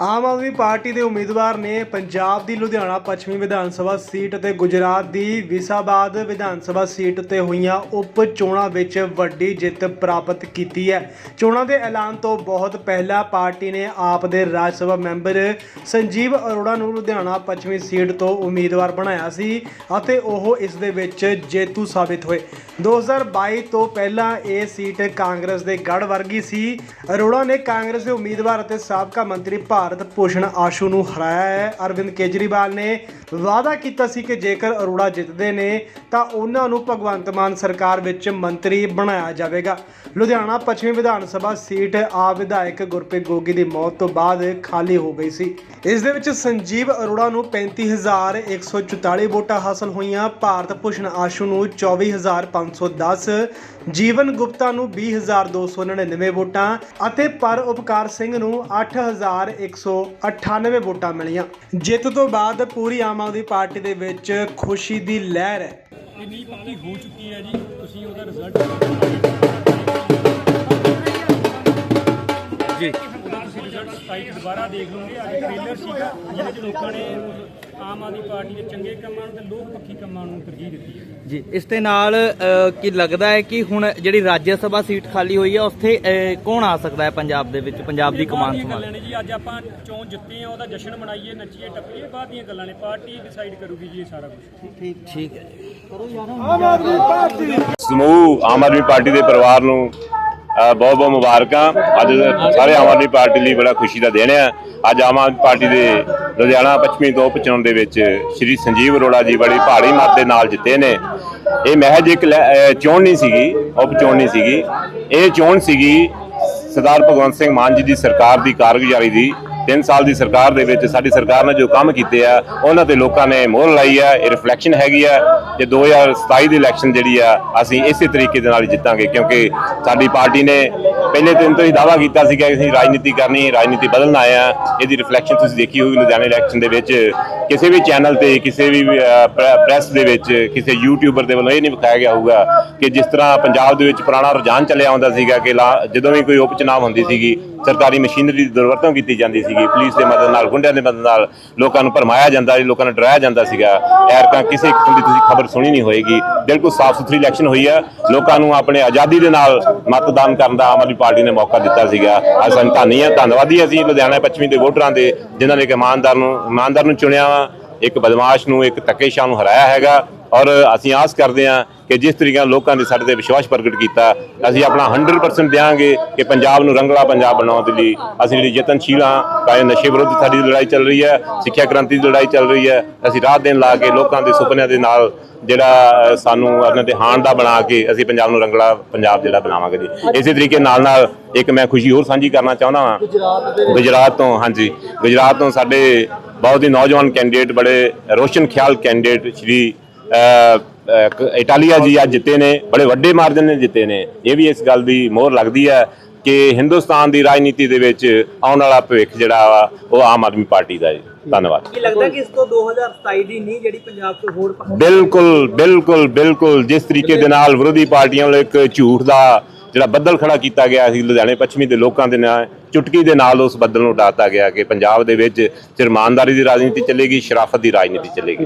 Aam Aadmi party ਦੇ ਉਮੀਦਵਾਰ ਨੇ ਪੰਜਾਬ ਦੀ ਲੁਧਿਆਣਾ ਪੱਛਮੀ ਵਿਧਾਨ ਸਭਾ ਸੀਟ ਅਤੇ ਗੁਜਰਾਤ ਦੀ ਵਿਸਾਬਾਦ ਵਿਧਾਨ ਸਭਾ ਸੀਟ ਤੇ ਹੋਈਆਂ ਉਪ ਚੋਣਾਂ ਵਿੱਚ ਵੱਡੀ ਜਿੱਤ ਪ੍ਰਾਪਤ ਕੀਤੀ ਹੈ। ਚੋਣਾਂ ਦੇ ਐਲਾਨ ਤੋਂ ਬਹੁਤ ਪਹਿਲਾਂ ਪਾਰਟੀ ਨੇ ਆਪ ਦੇ ਰਾਜ ਸਭਾ ਮੈਂਬਰ ਸੰਜੀਵ ਅਰੋੜਾ ਨੂੰ ਲੁਧਿਆਣਾ ਪੱਛਮੀ ਸੀਟ ਤੋਂ ਉਮੀਦਵਾਰ ਬਣਾਇਆ ਸੀ ਅਤੇ ਉਹ ਇਸ ਦੇ ਵਿੱਚ ਜੇਤੂ ਸਾਬਿਤ ਹੋਏ। 2022 ਤੋਂ ਪਹਿਲਾਂ ਇਹ ਸੀਟ ਕਾਂਗਰਸ ਦੇ ਗੜ ਵਰਗੀ ਸੀ। ਅਰੋੜਾ ਨੇ ਕਾਂਗਰਸ ਦੇ ਉਮੀਦਵਾਰ ਅਤੇ ਸਾਬਕਾ ਮੰਤਰੀ ਭਾ ਭਾਰਤ ਭੂਸ਼ਣ ਆਸ਼ੂ ਨੂੰ ਹਰਾਇਆ ਹੈ। ਅਰਵਿੰਦ ਕੇਜਰੀਵਾਲ ਨੇ ਵਾਅਦਾ ਕੀਤਾ ਸੀ ਕਿ ਜੇਕਰ ਅਰੋੜਾ ਜਿੱਤਦੇ ਨੇ, ਤਾਂ ਉਹਨਾਂ ਨੂੰ ਭਗਵੰਤ ਮਾਨ ਸਰਕਾਰ ਵਿੱਚ ਮੰਤਰੀ ਬਣਾਇਆ ਜਾਵੇਗਾ। ਲੁਧਿਆਣਾ ਪੱਛਮੀ ਵਿਧਾਨ ਸਭਾ ਸੀਟ ਆ ਵਿਧਾਇਕ ਗੁਰਪ੍ਰੀਤ ਗੋਗੀ ਦੀ ਮੌਤ ਤੋਂ ਬਾਅਦ ਖਾਲੀ ਹੋ ਗਈ ਸੀ। ਇਸ ਦੇ ਵਿੱਚ ਸੰਜੀਵ ਅਰੋੜਾ ਨੂੰ 35144 ਵੋਟਾਂ ਹਾਸਲ ਹੋਈਆਂ। ਭਾਰਤ ਭੂਸ਼ਣ ਆਸ਼ੂ ਨੂੰ 24510 ਜੀਵਨ ਗੁਪਤਾ ਨੂੰ 20299 ਵੋਟਾਂ ਅਤੇ ਪਰ ਉਪਕਾਰ ਸਿੰਘ ਨੂੰ 8198 ਵੋਟਾਂ ਮਿਲੀਆਂ। ਜਿੱਤ ਤੋਂ ਬਾਅਦ ਪੂਰੀ ਆਮ ਆਦਮੀ ਪਾਰਟੀ ਦੇ ਵਿੱਚ ਖੁਸ਼ੀ ਦੀ ਲਹਿਰ ਹੈ। ਇਹ ਨੀਂਹ ਪੱਕੀ ਹੋ ਚੁੱਕੀ ਹੈ ਜੀ ਤੁਸੀਂ ਉਹਦਾ ਰਿਜ਼ਲਟ ਜੀ। ਉਹਦਾ ਤੁਸੀਂ ਰਿਜ਼ਲਟ 27 ਚ ਦੁਬਾਰਾ ਦੇਖ ਲਓਗੇ ਅੱਜ ਟ੍ਰੇਲਰ ਸੀਗਾ ਜਿਹਦੇ ਚ ਲੋਕਾਂ ਨੇ ਆਮ ਆਦਮੀ ਪਾਰਟੀ ਦੇ ਚੰਗੇ ਕੰਮਾਂ ਨੂੰ ਤੇ ਲੋਕ ਪੱਖੀ ਕੰਮਾਂ ਨੂੰ ਤਰਜੀਹ ਦਿੱਤੀ ਹੈ। ਜੀ ਇਸ ਦੇ ਨਾਲ ਅ, ਕੀ ਲੱਗਦਾ ਹੈ ਕਿ ਹੁਣ ਜਿਹੜੀ ਰਾਜ ਸਭਾ ਸੀਟ ਖਾਲੀ ਹੋਈ ਹੈ ਉੱਥੇ ਅ, ਕੌਣ ਆ ਸਕਦਾ ਹੈ ਪੰਜਾਬ ਦੇ ਵਿੱਚ ਪੰਜਾਬ ਦੀ ਇਹ ਕਮਾਨ ਦੀਆਂ ਗੱਲਾਂ ਸੰਭਾਲ ਨੇ ਜੀ ਅੱਜ ਆਪਾਂ ਚੋਣ ਜਿੱਤੇ ਆ ਉਹਦਾ ਜਸ਼ਨ ਮਨਾਈਏ ਨੱਚੀਏ ਟੱਪੀਏ ਬਾਅਦ ਦੀਆਂ ਗੱਲਾਂ ਨੇ ਪਾਰਟੀ ਡਿਸਾਈਡ ਕਰੂਗੀ ਜੀ ਇਹ ਸਾਰਾ ਕੁਝ ਠੀਕ ਹੈ। ਸਮੂਹ ਆਮ ਆਦਮੀ ਪਾਰਟੀ ਦੇ ਪਰਿਵਾਰ ਨੂੰ ਬਹੁਤ ਬਹੁਤ ਮੁਬਾਰਕਾਂ। ਅੱਜ ਸਾਰੇ ਆਮ ਆਦਮੀ ਪਾਰਟੀ ਲਈ ਬੜਾ ਖੁਸ਼ੀ ਦਾ ਦਿਨ ਹੈ। ਅੱਜ ਆਮ ਆਦਮੀ ਪਾਰਟੀ ਦੇ ਲੁਧਿਆਣਾ ਪੱਛਮੀ ਤੋਂ ਉਪਚੋਣ ਦੇ ਵਿੱਚ ਸ਼੍ਰੀ ਸੰਜੀਵ ਅਰੋੜਾ ਜੀ ਬੜੀ ਭਾਰੀ ਮਤ ਦੇ ਨਾਲ ਜਿੱਤੇ ਨੇ। ਇਹ ਮਹਿਜ ਇੱਕ ਲੈ- ਚੋਣ ਨਹੀਂ ਸੀਗੀ ਉਪਚੋਣ ਨਹੀਂ ਸੀਗੀ। ਇਹ ਚੋਣ ਸੀਗੀ ਸਰਦਾਰ ਭਗਵੰਤ ਸਿੰਘ ਮਾਨ ਜੀ ਦੀ ਸਰਕਾਰ ਦੀ ਕਾਰਗੁਜ਼ਾਰੀ ਦੀ। 3 ਸਾਲ ਦੀ ਸਰਕਾਰ ਦੇ ਵਿੱਚ ਸਾਡੀ ਸਰਕਾਰ ਨੇ ਜੋ ਕੰਮ ਕੀਤੇ ਆ, ਉਹਨਾਂ ਤੇ ਲੋਕਾਂ ਨੇ ਮੋਹਰ ਲਾਈ ਆ, ਇਹ ਰਿਫਲੈਕਸ਼ਨ ਹੈਗੀ ਆ। ਕਿ 2027 ਦੀ ਇਲੈਕਸ਼ਨ ਜਿਹੜੀ ਆ, ਅਸੀਂ ਇਸੇ ਤਰੀਕੇ ਦੇ ਨਾਲ ਜਿੱਤਾਂਗੇ, ਕਿਉਂਕਿ ਸਾਡੀ ਪਾਰਟੀ ਨੇ ਪਹਿਲੇ ਦਿਨ ਤੋਂ ਹੀ ਦਾਅਵਾ ਕੀਤਾ ਸੀ ਕਿ ਅਸੀਂ ਰਾਜਨੀਤੀ ਕਰਨੀ ਰਾਜਨੀਤੀ ਬਦਲਣ ਆਏ ਆ ਇਹਦੀ ਰਿਫਲੈਕਸ਼ਨ ਤੁਸੀਂ ਦੇਖੀ ਹੋਊਗੀ, ਲੁਧਿਆਣੇ ਇਲੈਕਸ਼ਨ ਦੇ ਵਿੱਚ। ਕਿਸੇ ਵੀ ਚੈਨਲ ਤੇ, ਕਿਸੇ ਵੀ ਪ੍ਰੈਸ ਦੇ ਵਿੱਚ, ਕਿਸੇ ਯੂਟਿਊਬਰ ਦੇ ਵੱਲੋਂ ਇਹ ਨਹੀਂ ਵਿਖਾਇਆ ਗਿਆ ਹੋਊਗਾ ਕਿ ਜਿਸ ਤਰ੍ਹਾਂ ਪੰਜਾਬ ਦੇ ਵਿੱਚ ਪੁਰਾਣਾ ਰੁਝਾਨ ਚੱਲਿਆ ਆਉਂਦਾ ਸੀਗਾ ਕਿ ਲਾ- ਜਦੋਂ ਵੀ ਕੋਈ ਉਪਚੁਣਾਵ ਹੁੰਦੀ ਸੀਗੀ, ਸਰਕਾਰੀ ਮਸ਼ੀਨਰੀ ਦੀ ਦੁਰਵਰਤੋਂ ਕੀਤੀ ਜਾਂਦੀ ਸੀਗੀ, ਪੁਲਿਸ ਦੇ ਮਦਦ ਨਾਲ, ਗੁੰਡਿਆਂ ਦੇ ਮਦਦ ਨਾਲ ਲੋਕਾਂ ਨੂੰ ਭਰਮਾਇਆ ਜਾਂਦਾ ਸੀ ਲੋਕਾਂ ਨੂੰ ਡਰਾਇਆ ਜਾਂਦਾ ਸੀਗਾ ਐਰਕਾਂ ਕਿਸੇ ਕਿਸਮ ਦੀ ਤੁਸੀਂ ਖਬਰ ਸੁਣੀ ਨਹੀਂ ਹੋਏਗੀ। ਬਿਲਕੁਲ ਸਾਫ਼ ਸੁਥਰੀ ਇਲੈਕਸ਼ਨ ਹੋਈ ਆ, ਲੋਕਾਂ ਨੂੰ ਆਪਣੇ ਆਜ਼ਾਦੀ ਦੇ ਨਾਲ ਮਤਦਾਨ ਕਰਨ ਦਾ ਆਮ ਆਦਮੀ ਪਾਰਟੀ ਨੇ ਮੌਕਾ ਦਿੱਤਾ ਸੀਗਾ। ਅਸੀਂ ਸਾਨੂੰ ਧੰਨੀ ਆ, ਧੰਨਵਾਦੀ ਅਸੀਂ ਲੁਧਿਆਣਾ ਪੱਛਮੀ ਦੇ ਵੋਟਰਾਂ ਦੇ, ਜਿਨ੍ਹਾਂ ਨੇ ਇੱਕ ਇਮਾਨਦਾਰ ਨੂੰ ਇਮਾਨਦਾਰ ਨੂੰ ਚੁਣਿਆ ਇੱਕ ਬਦਮਾਸ਼ ਨੂੰ ਇੱਕ ਧੱਕੇਸ਼ਾਹ ਨੂੰ ਹਰਾਇਆ ਹੈਗਾ ਔਰ ਅਸੀਂ ਆਸ ਕਰਦੇ ਹਾਂ ਕਿ ਜਿਸ ਤਰੀਕੇ ਨਾਲ ਲੋਕਾਂ ਨੇ ਸਾਡੇ ਤੇ ਵਿਸ਼ਵਾਸ ਪ੍ਰਗਟ ਕੀਤਾ ਅਸੀਂ ਆਪਣਾ 100% ਦਿਆਂਗੇ ਕਿ ਪੰਜਾਬ ਨੂੰ ਰੰਗਲਾ ਪੰਜਾਬ ਬਣਾਉਣ ਦੇ ਲਈ ਅਸੀਂ ਜਿਹੜੀ ਯਤਨਸ਼ੀਲ ਹਾਂ ਚਾਹੇ ਨਸ਼ੇ ਵਿਰੁੱਧ ਸਾਡੀ ਲੜਾਈ ਚੱਲ ਰਹੀ ਹੈ ਸਿੱਖਿਆ ਕ੍ਰਾਂਤੀ ਦੀ ਲੜਾਈ ਚੱਲ ਰਹੀ ਹੈ ਅਸੀਂ ਰਾਤ ਦਿਨ ਲਾ ਕੇ ਲੋਕਾਂ ਦੇ ਸੁਪਨਿਆਂ ਦੇ ਨਾਲ ਜਿਹੜਾ ਸਾਨੂੰ ਉਹਨਾਂ ਦੇ ਹਾਣ ਦਾ ਬਣਾ ਕੇ ਅਸੀਂ ਪੰਜਾਬ ਨੂੰ ਰੰਗਲਾ ਪੰਜਾਬ ਜਿਹੜਾ ਬਣਾਵਾਂਗੇ ਜੀ। ਇਸੇ ਤਰੀਕੇ ਨਾਲ ਨਾਲ ਇੱਕ ਮੈਂ ਖੁਸ਼ੀ ਹੋਰ ਸਾਂਝੀ ਕਰਨਾ ਚਾਹੁੰਦਾ ਹਾਂ। ਗੁਜਰਾਤ ਤੋਂ ਹਾਂਜੀ ਗੁਜਰਾਤ ਤੋਂ ਸਾਡੇ ਬਹੁਤ ਹੀ ਨੌਜਵਾਨ ਕੈਂਡੀਡੇਟ ਬੜੇ ਰੋਸ਼ਨ ਖਿਆਲ ਕੈਂਡੀਡੇਟ ਸ਼੍ਰੀ ਇਟਾਲੀਆ ਜੀ ਅੱਜ ਜਿੱਤੇ ਨੇ ਬੜੇ ਵੱਡੇ ਮਾਰਜਨ ਨੇ ਜਿੱਤੇ ਨੇ। ਇਹ ਵੀ ਇਸ ਗੱਲ ਦੀ ਮੋਹਰ ਲੱਗਦੀ ਹੈ ਕਿ ਹਿੰਦੁਸਤਾਨ ਦੀ ਰਾਜਨੀਤੀ ਦੇ ਵਿੱਚ ਆਉਣ ਵਾਲਾ ਭਵਿੱਖ ਜਿਹੜਾ ਵਾ ਉਹ ਆਮ ਆਦਮੀ ਪਾਰਟੀ ਦਾ ਹੈ। ਧੰਨਵਾਦ। ਕੀ ਲੱਗਦਾ ਕਿ ਇਸ ਤੋਂ 2027 ਦੀ ਨਹੀਂ ਜਿਹੜੀ ਪੰਜਾਬ 'ਚ ਹੋਰ ਬਿਲਕੁਲ ਬਿਲਕੁਲ ਬਿਲਕੁਲ। ਜਿਸ ਤਰੀਕੇ ਦੇ ਨਾਲ ਵਿਰੋਧੀ ਪਾਰਟੀਆਂ ਵੱਲੋਂ ਇੱਕ ਝੂਠ ਦਾ ਜਿਹੜਾ ਬੱਦਲ ਖੜਾ ਕੀਤਾ ਗਿਆ ਸੀ ਲੁਧਿਆਣੇ ਪੱਛਮੀ ਦੇ ਲੋਕਾਂ ਦੇ ਨਾਲ ਚੁਟਕੀ ਦੇ ਨਾਲ ਉਸ ਬੱਦਲ ਨੂੰ ਉਡਾਤਾ ਗਿਆ ਕਿ ਪੰਜਾਬ ਦੇ ਵਿੱਚ ਸਿਰਮਾਨਦਾਰੀ ਦੀ ਰਾਜਨੀਤੀ ਚੱਲੇਗੀ, ਸ਼ਰਾਫਤ ਦੀ ਰਾਜਨੀਤੀ ਚੱਲੇਗੀ।